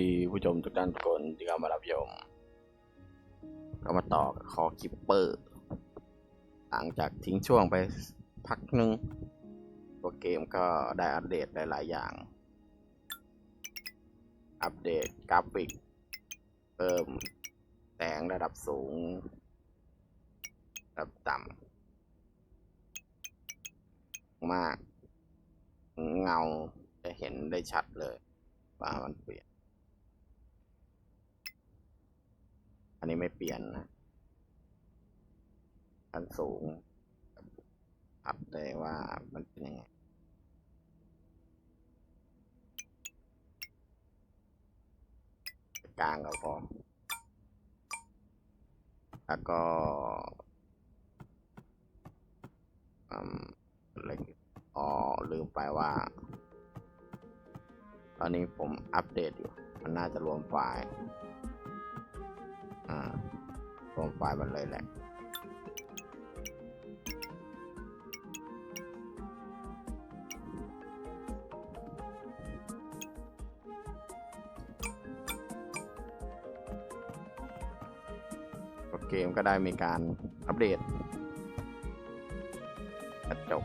ดีผู้ชมทุกท่านทุกคนที่เข้ามารับชมก็มาต่อกับคอคิปเปอร์ หลังจากทิ้งช่วงไปพักหนึ่งตัวเกมก็ได้อัปเดตหลาย ๆ อย่าง อัปเดตกราฟิกเพิ่มแสงระดับสูง ระดับต่ำมาก เงาจะเห็นได้ชัดเลย ว่ามันเปลี่ยน อันนี้ไม่เปลี่ยนนะอันสูง อัพได้ว่ามันเป็นยังไงกลางก็พอแล้วก็อืมอะไรอีกอ๋อลืมไปว่า ตอนนี้ผมอัปเดตอยู่ มันน่าจะรวมไฟล์ อ่ารวมไฟล์มันเลยแหละเกมก็ได้มีการอัปเดตกระจก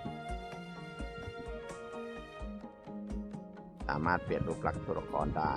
สามารถเปลี่ยนรูปลักษณ์ตัวละครได้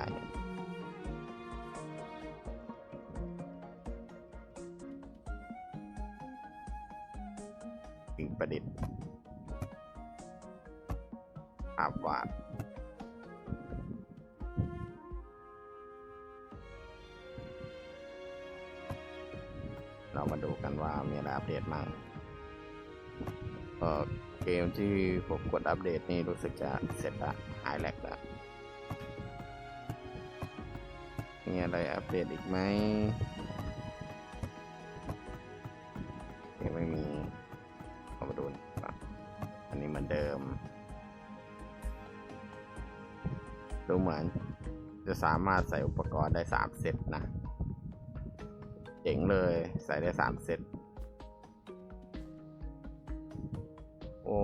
กดอัปเดตนี่รู้สึกจะเสร็จละหายแลกล้วมีอะไรอัปเดตอีกไหมยังไม่มีเอามาดูอันนี้เหมือนเดิม ดูเหมือนจะสามารถใส่อุปกรณ์ได้สามเซตนะ เจ๋งเลยใส่ได้สามเซต อ้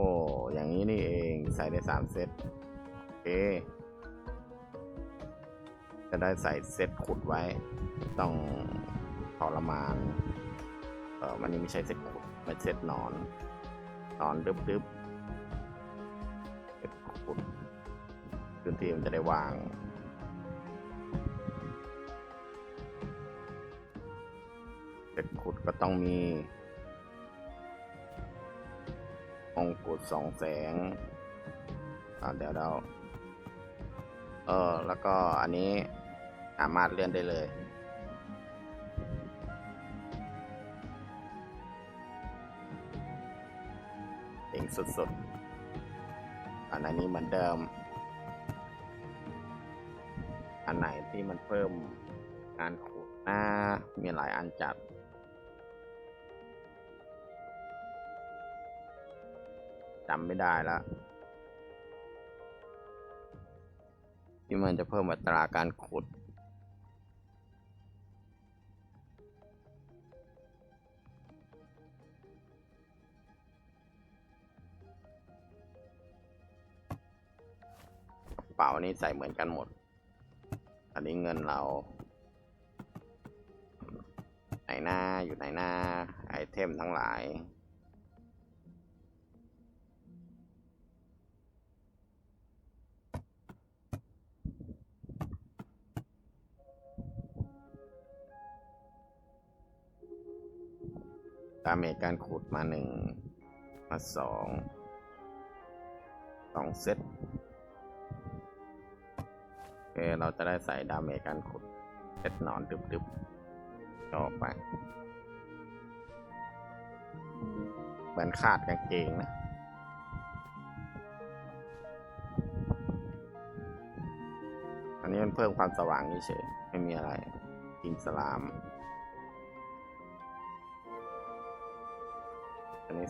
อย่างนี้นี่เองใส่ได้สามเซตโอเค จะได้ใส่เซตขุดไว้ ต้องทรมานเออมันนี่ไม่ใช่เซตขุดไม่เซตนอนนอนดึบดึบเซตขุดพื้นที่มันจะได้ว่างเสร็จขุดก็ต้องมี องกุฎสองแสงอ่าเดี๋ยวเราเออแล้วก็อันนี้สามารถเลื่อนได้เลย เองสุดๆ อันนี้เหมือนเดิม อันไหนที่มันเพิ่มการขุดหน้ามีหลายอันจัด จำไม่ได้แล้วที่มันจะเพิ่มอัตราการขุดกระเป๋านี้ใส่เหมือนกันหมด อันนี้เงินเรา ไหนหน้าอยู่ไหนหน้าไอเทมทั้งหลาย ดาเมจการขุดมาหนึ่งมาสองสองเซตโอเคเราจะได้ใส่ดาเมจการขุดเซตนอนดึบๆต่อไป เหมือนขาดกางเกงนะอันนี้มันเพิ่มความสว่างเฉยไม่มีอะไรกินสลาม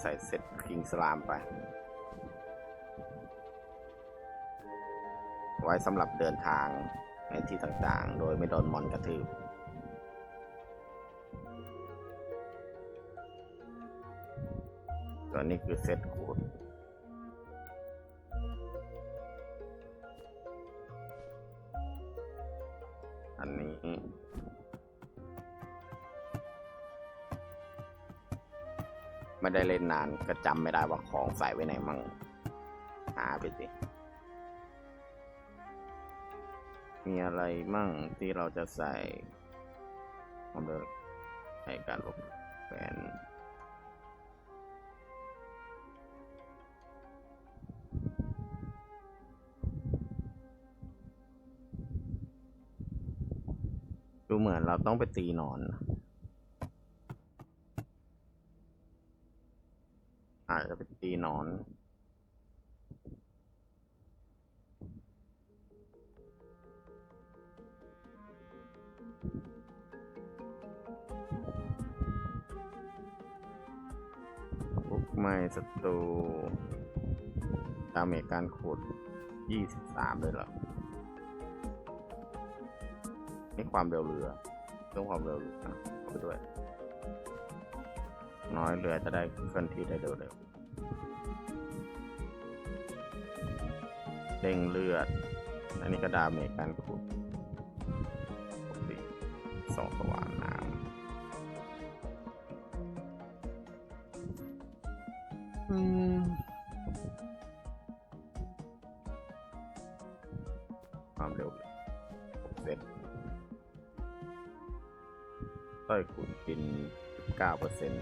ใส่เซ็ตคิงสลามไป ไว้สำหรับเดินทางในที่ต่างๆ โดยไม่โดนมอนกระทืบตัวนี้คือเซตคูดนี้ ไม่ได้เล่นนานก็จำไม่ได้ว่าของใส่ไว้ไหนมั่งหาไปสิมีอะไรมั่งที่เราจะใส่ผมเลือใส่การลบแฟนดูเหมือนเราต้องไปตีนอนาจจะไปตีหนอนบุกไม่ศัตรูดาเมจการขุด 23 เลยเหรอนี่ความเร็วเรือเรื่องความเร็วเรือนะเอาไปด้วย น้อยเรือจะได้เคลื่อนที่ได้เร็วๆ ด้งเลือด อันนี้ก็ดาเมจการขุดปกติสองสว่างน้ำอืมความเร็ว6เซตต้อยขุดกิน9เปอร์เซ็นต์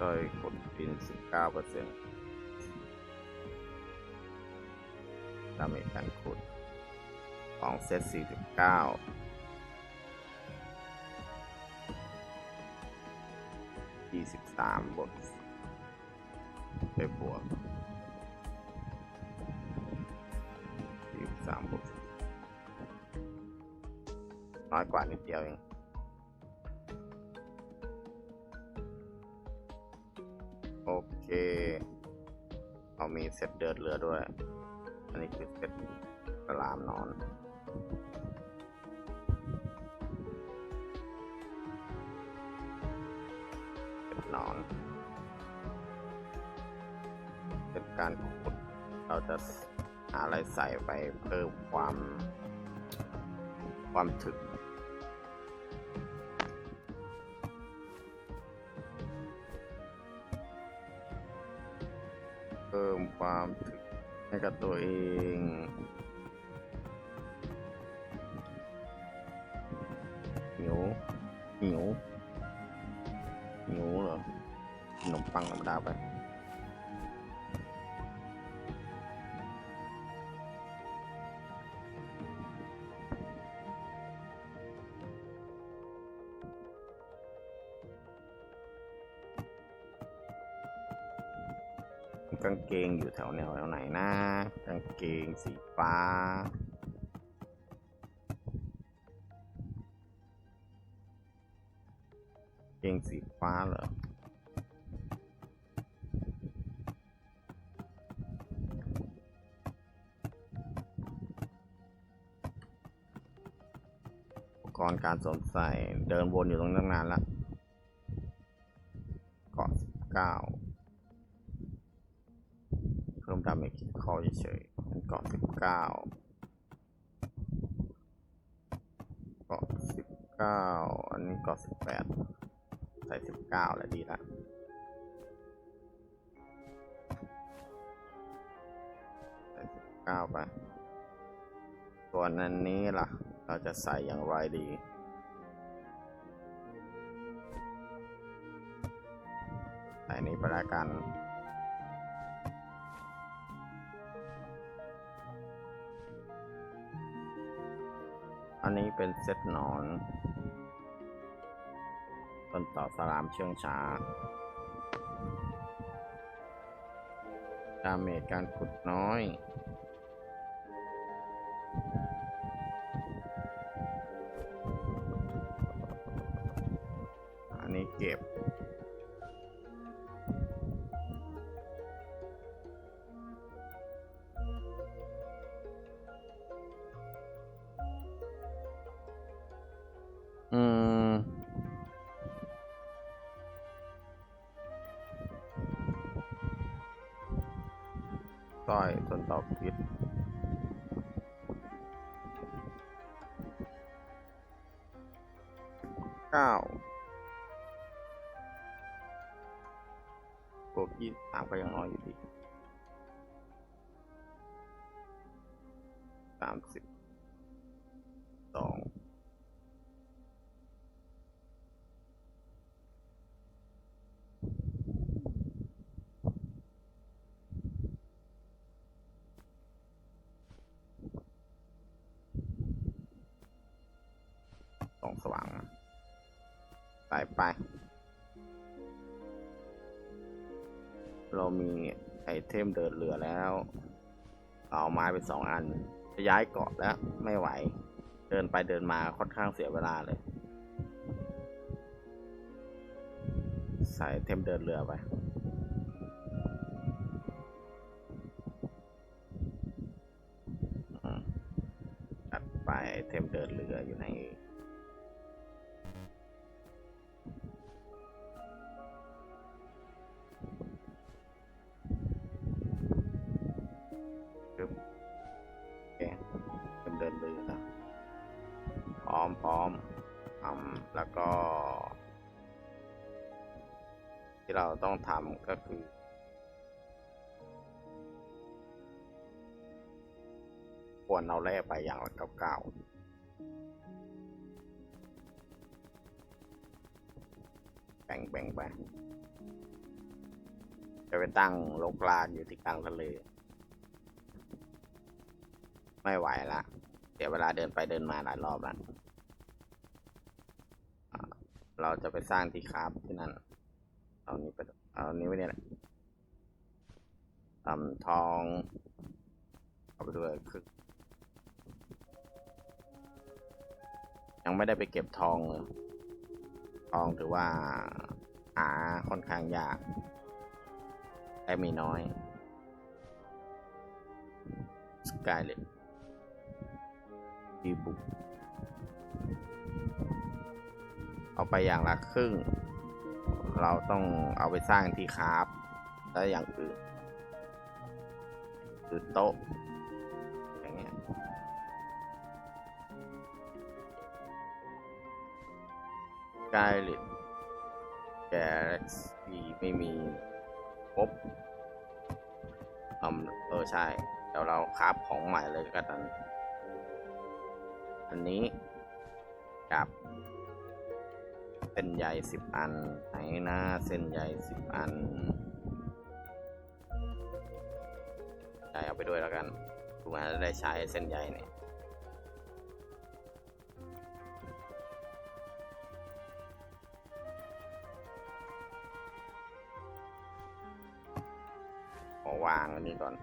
ต้อยขุดกิน 19เปอร์เซ็น ดาเมจการขุด ของเซต 49ยี่สิบวกไปบวกยี่สิบวกน้อยกว่านิดเดียวเองโอเค เอามีเซตเดินเรือด้วย นนี้คือเซตกระลามนอนเป็นนอน เป็นการขุดเราจะหาอะไรใส่ไปเพิ่มความความถึกเพิ่มความถึก ให้กับตัวเอง หิว หิว หิวเหรอขนมปังธรรมดาไปกางเกงอยู่แถวแนวแถวนะ เกงสีฟ้า เกงสีฟ้าเหรออุปกรณ์การสวมใส่เดินวนอยู่ตรงนั้นนานแล้วเกาะสิบเก้าเพิ่มดาเมจคิดข้อเฉยๆ เกาะสิบเก้าเกาะสิบเก้าอันนี้เกาะสิบแปดใส่สิบเก้าแล้วดีละใส่สิบเก้าไปส่วนอันนี้ล่ะ เราจะใส่อย่างไรดีใส่นี้ไปแล้วกัน อันนี้เป็นเซตหนอน ต้นต่อสลามเชื่องช้าดาเมจการขุดน้อย อันนี้เก็บ วกยี่สามก็ยังน้อยอยู่ดีสามสิบสองสองสว่างมาไปไป เทมเดินเรือแล้ว เอาไม้ไปสองอัน จะย้ายเกาะแล้วไม่ไหว เดินไปเดินมาค่อนข้างเสียเวลาเลย ใส่เทมเดินเรือไปจัดไปเทมเดินเรืออยู่ใน ควราแร่ไปอย่างละเก้าๆแบ่งแบ่งไปจะไปตั้งโลกลานอยู่ที่กลางทะเล ไม่ไหวละเดี๋ยวเวลาเดินไปเดินมาหลายรอบแล้วอ่าเราจะไปสร้างที่คราฟที่นั่น เอานี้ไปเอานี้ไว้เนี่ยแหละทำทอง เอาไปด้วยคือ ยังไม่ได้ไปเก็บทองเลยทองถือว่าหาค่อนข้างยากได้มีน้อยสกายเลยดีบุกเอาไปอย่างละครึ่ง เราต้องเอาไปสร้างที่คราฟแล้วอย่างอื่น คือโต๊ะ กายลิดแกซี่ไม่มีครบอืมเออใช่เดี๋ยวเราคราฟของใหม่เลยก็กัน อันนี้กับเส้นใยสิบอัน ไหนนะเส้นใยสิบอันใช่เอาไปด้วยแล้วกันถูกไหมจะได้ใช้เส้นใยเนี่ย ก่อน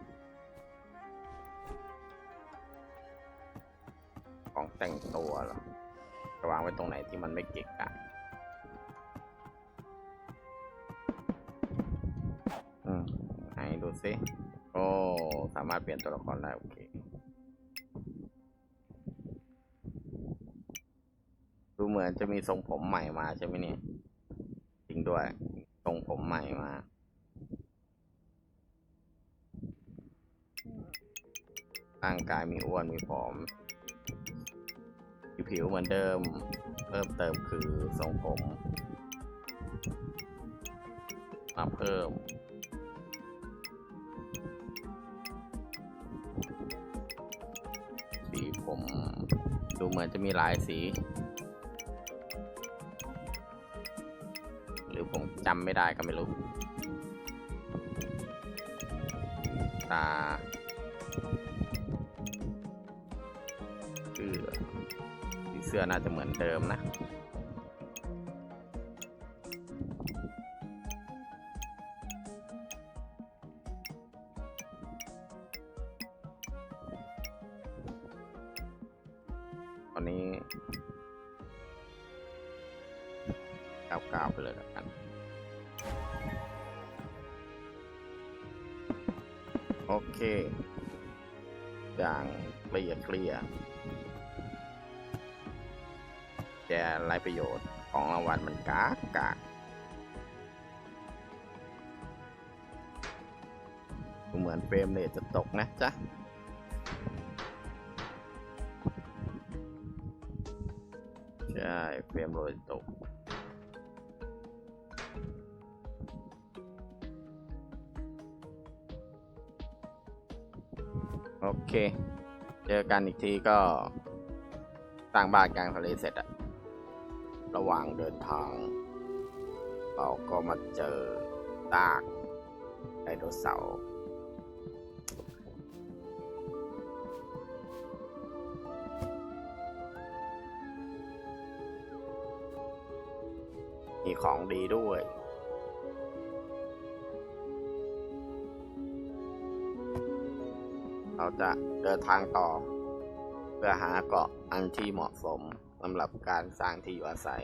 ของแต่งตัวเหรอจะวางไว้ตรงไหนที่มันไม่เกะกะอืมไหนดูซิโอ้สามารถเปลี่ยนตัวละครได้โอเคดูเหมือนจะมีทรงผมใหม่มาใช่ไหมเนี่ย จริงด้วย ทรงผมใหม่มา ร่างกายมีอ้วนมีผอมผิวเหมือนเดิม เพิ่มเติมคือทรงผม มาเพิ่ม สีผม ดูเหมือนจะมีหลายสี หรือผมจำไม่ได้ก็ไม่รู้ ตา สื้อน่าจะเหมือนเดิมนะ ตอนนี้ก้าวๆไปเลยแล้วกันโอเคอย่างเคลียร์เคลีย ไรประโยชน์ของรางวัลมันกากกากดูเหมือนเฟรมเรทจะตกนะจ๊ะใช่เฟรมโรยตกโอเค เจอกันอีกทีก็สร้างบ้านกลางทะเลเสร็จอะ ระหว่างเดินทาง เราก็มาเจอตากไดโนเสาร์มีของดีด้วยเราจะเดินทางต่อ เพื่อหาเกาะอันที่เหมาะสม สำหรับการสร้างที่อยู่อาศัย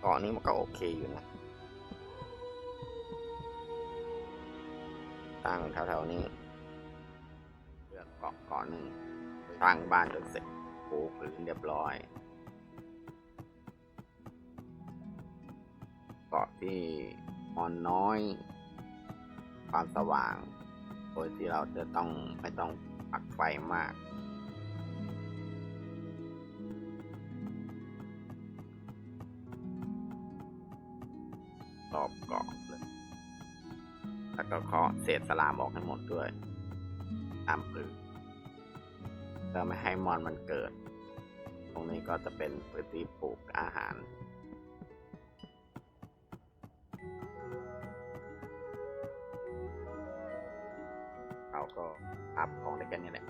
เกาะนี้มันก็โอเคอยู่นะตั้งแถวๆนี้เลือกเกาะเกาะหนึ่งสร้างบ้านจนเสร็จปูพื้นเรียบร้อยเกาะที่อ่อนน้อย ความสว่าง โดยที่เราจะต้องไม่ต้องปักไฟมาก อบเกาะเลย แล้วก็เคาะเศษสลามออกให้หมดด้วยตามพื้นเพื่อไม่ให้มอนมันเกิด ตรงนี้ก็จะเป็นพื้นที่ปลูกอาหารเราก็อัพของได้แค่นี้แหละ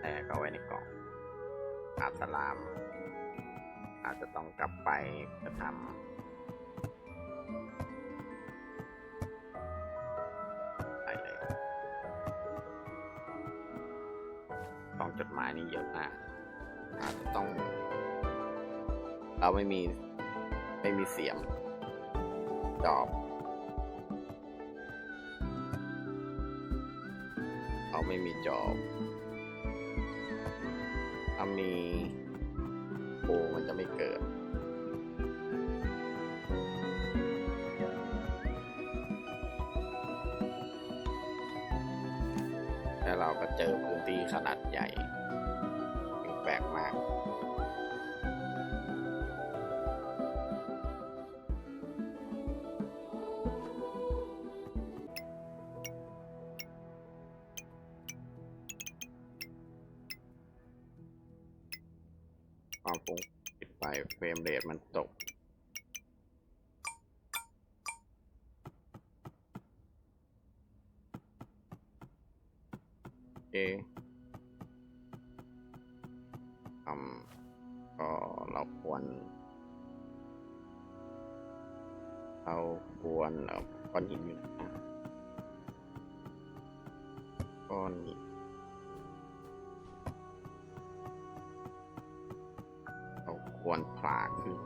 แต่ก็ไว้ในกล่องอาสลาม อาจจะต้องกลับไปจะทำไปเลยกล่องจดหมายนี่เยอะมากอาจจะต้อง เราไม่มี ไม่มีเสียมจอบ เราไม่มีจอบถ้ามี โปูมันจะไม่เกิด แล้วเราก็เจอพื้นที่ขนาดใหญ่แปลกมาก มเรทมันตกโอเอืมก็เราควร เราควรเอ่อก้อนหินอยู่นะก้อนหิน วราขึ้น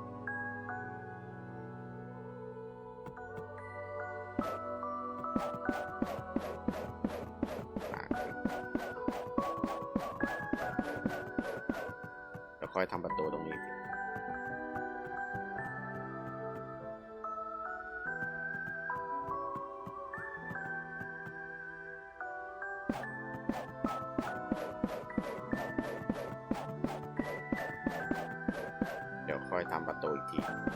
แล้วค่อยทำประตูตรงนี้ ค่อย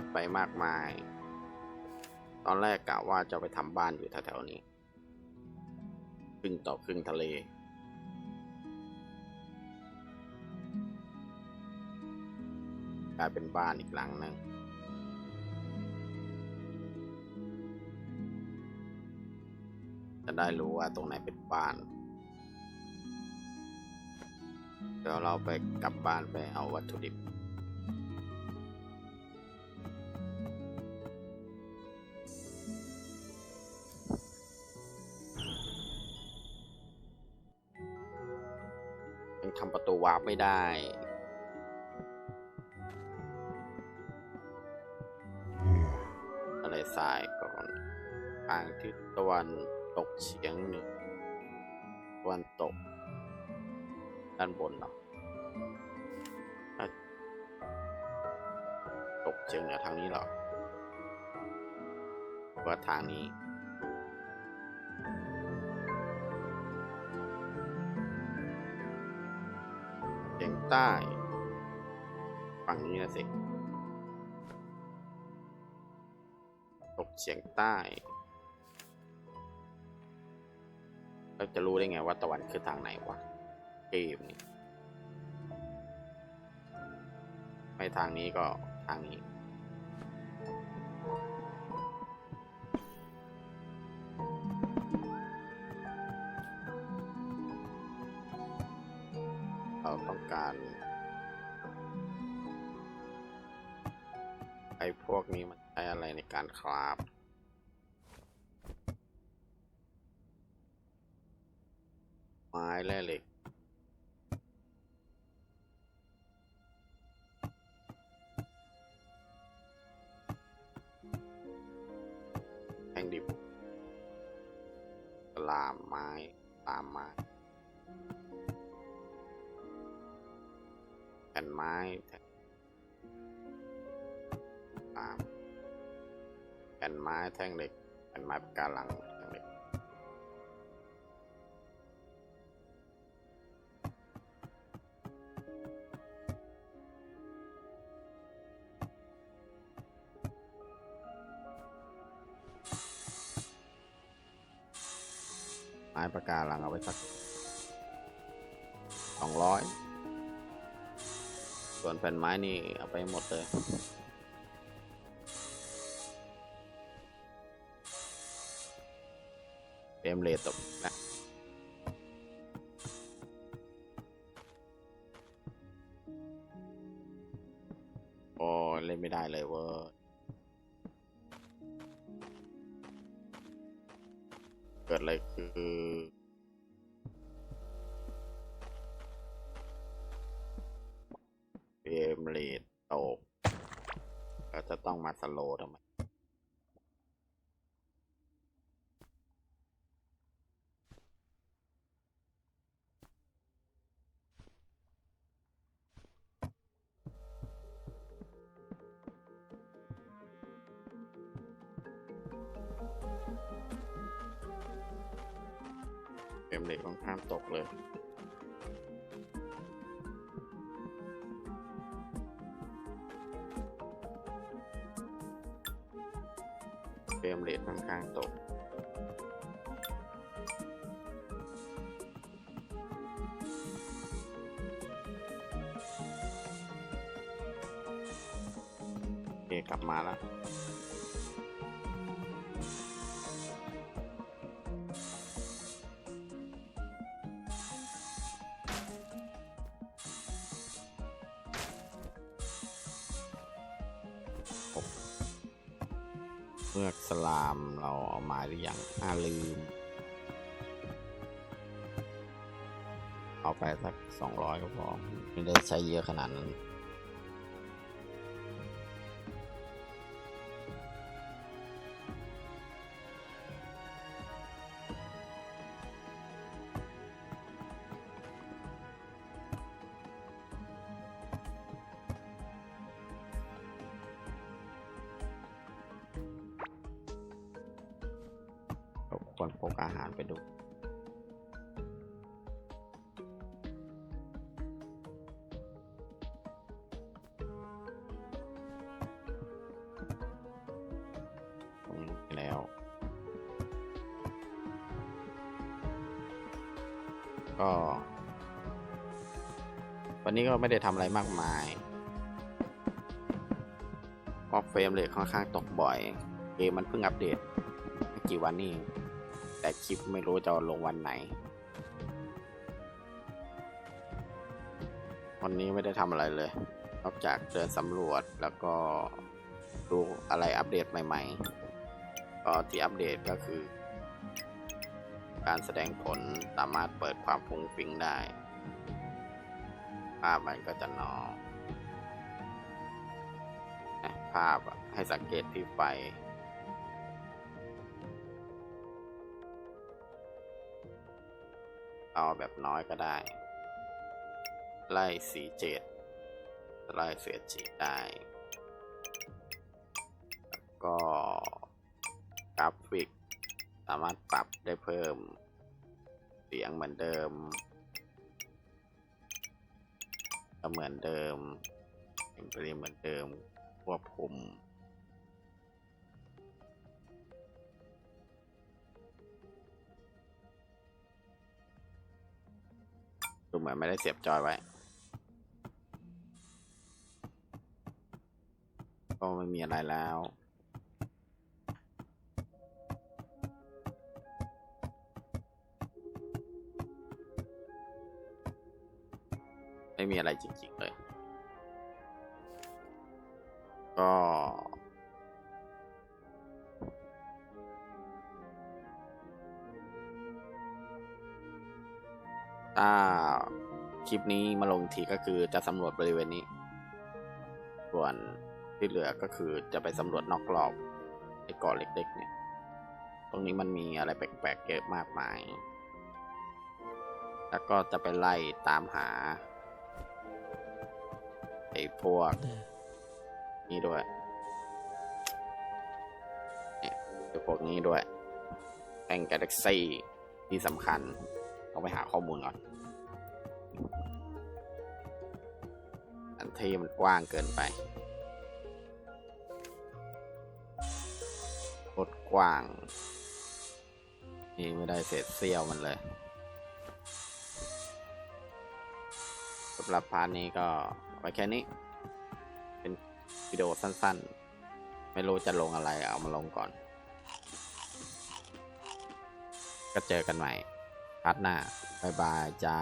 วจไปมากมาย ตอนแรกกะว่าจะไปทำบ้านอยู่แถวๆนี้ครึ่งต่อครึ่งทะเล กลายเป็นบ้านอีกหลังหนึงจะได้รู้ว่าตรงไหนเป็นบ้าน เดี๋ยวเราไปกลับบ้านไปเอาวัตถุดิบ ไม่ได้ อะไรทรายก่อนทางทิศตะวันตกเฉียงเหนือตะวันตก ด้านบนเนาะอะตกเฉียงเหนือทางนี้เหรอหรือว่าทางนี้ ใต้ ฝั่งนี้นะสิตกเฉียงใต้เราจะรู้ได้ไงว่าตะวันคือทางไหนวะเกมนี้ไม่ทางนี้ก็ทางนี้ คราฟไม้และเหล็กแท่งดิบลามไม้ลามม้แผ่นไม้ แผ่นไม้แท่งเหล็กแผ่นไม้ปะการังแท่งเหล็กไม้ปากการังเอาไว้สักสองร้อยส่วนแผ่นไม้นี่เอาไปหมดเลย เฟรมเรทตกนะโอ้เล่นไม่ได้เลยเว้ย เฟรมเรทค่อนข้างตกโอเคกลับมาแล้ว สองร้อยก็พอไม่ได้ใช้เยอะขนาดนั้นเราควรพกอาหารไปดู วันนี้ก็ไม่ได้ทำอะไรมากมายเพราะเฟรมเรทค่อนข้างตกบ่อย เกมมันเพิ่งอัปเดตไม่กี่วันนี่แต่คลิปไม่รู้จะลงวันไหน วันนี้ไม่ได้ทำอะไรเลย นอกจากเดินสำรวจแล้วก็ดูอะไรอัปเดตใหม่ๆ ก็ที่อัปเดตก็คือ การแสดงผลสามารถเปิดความฟุ้งฟิ้งได้ ภาพมันก็จะนอนภาพให้สังเกตที่ไฟเอาแบบน้อยก็ได้ ไล่สีเจ็ดไล่เสียจีได้ แล้วก็กราฟิก สามารถปรับได้เพิ่ม เสียงเหมือนเดิม ก็เหมือนเดิมเอ็มเพลเหมือนเดิมควบคุมดูเหมือนไม่ได้เสียบจอยไว้ก็ไม่มีอะไรแล้ว ม่มีอะไรจริง ๆ เลย ก็ ถ้าคลิปนี้มาลงทีก็คือจะสำรวจบริเวณนี้ ส่วนที่เหลือก็คือจะไปสำรวจนอกรอบไอ้เกาะเล็ก ๆ เนี่ย ตรงนี้มันมีอะไรแปลกๆเยอะมากมายแล้วก็จะไปไล่ตามหา พวก นี่ด้วยเนี่ยไอ้พวกนี้ด้วยแองกาแล็กซี่ที่สำคัญ ต้องไปหาข้อมูลก่อน อันที่มันกว้างเกินไปโคตรกว้าง นี่ไม่ได้เศษเสี้ยวมันเลยสำหรับพาร์ทนี้ก็ ไว้แค่นี้ เป็นวิดีโอสั้นๆ ไม่รู้จะลงอะไรเอามาลงก่อน ก็เจอกันใหม่พัดหน้าบายบายจ้า